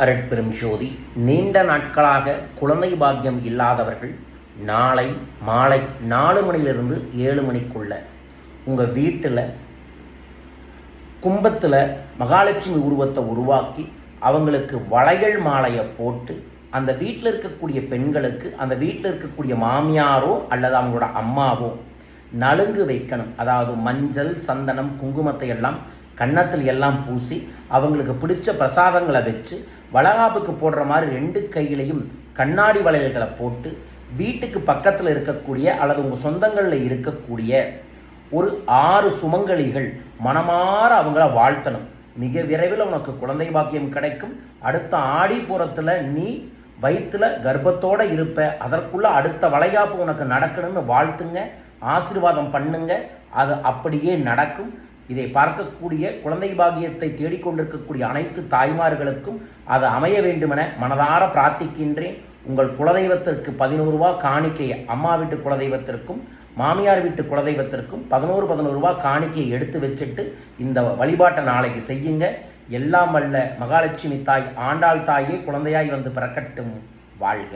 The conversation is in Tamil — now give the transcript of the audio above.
அரட்பெரும் ஜோதி நீண்ட நாட்களாக குழந்தை பாக்கியம் இல்லாதவர்கள் நாளை மாலை நாலு மணிலிருந்து ஏழு மணிக்குள்ள உங்கள் வீட்டில் கும்பத்தில் மகாலட்சுமி உருவத்தை உருவாக்கி அவங்களுக்கு வளையல் மாலையை போட்டு அந்த வீட்டில் இருக்கக்கூடிய பெண்களுக்கு அந்த வீட்டில் இருக்கக்கூடிய மாமியாரோ அல்லது அவங்களோட அம்மாவோ நலுங்கு வைக்கணும். அதாவது மஞ்சள் சந்தனம் குங்குமத்தை எல்லாம் கன்னத்தில் எல்லாம் பூசி அவங்களுக்கு பிடிச்ச பிரசாதங்களை வச்சு வளகாப்புக்கு போடுற மாதிரி ரெண்டு கையிலையும் கண்ணாடி வளையல்களை போட்டு வீட்டுக்கு பக்கத்தில் இருக்கக்கூடிய அல்லது உங்கள் சொந்தங்களில் இருக்கக்கூடிய ஒரு ஆறு சுமங்கலிகள் மனமாற அவங்கள வாழ்த்தணும். மிக விரைவில் உனக்கு குழந்தை பாக்கியம் கிடைக்கும். அடுத்த ஆடி புறத்தில் நீ வயிற்றுல கர்ப்பத்தோடு இருப்ப. அதற்குள்ளே அடுத்த வளைகாப்பு உனக்கு நடக்கணும்னு வாழ்த்துங்க. ஆசீர்வாதம் பண்ணுங்க. அது அப்படியே நடக்கும். இதை பார்க்கக்கூடிய குழந்தை பாக்கியத்தை தேடிக்கொண்டிருக்கக்கூடிய அனைத்து தாய்மார்களுக்கும் அது அமைய வேண்டுமென மனதார பிரார்த்திக்கின்றேன். உங்கள் குலதெய்வத்திற்கு பதினோரு ரூபா காணிக்கை அம்மா வீட்டு குலதெய்வத்திற்கும் மாமியார் வீட்டு குலதெய்வத்திற்கும் பதினோரு பதினோரு ரூபா காணிக்கையை எடுத்து வச்சுட்டு இந்த வழிபாட்டை நாளைக்கு செய்யுங்க. எல்லாம் வல்ல மகாலட்சுமி தாய் ஆண்டாள் தாயே குழந்தையாய் வந்து பிறக்கட்டும். வாழ்க.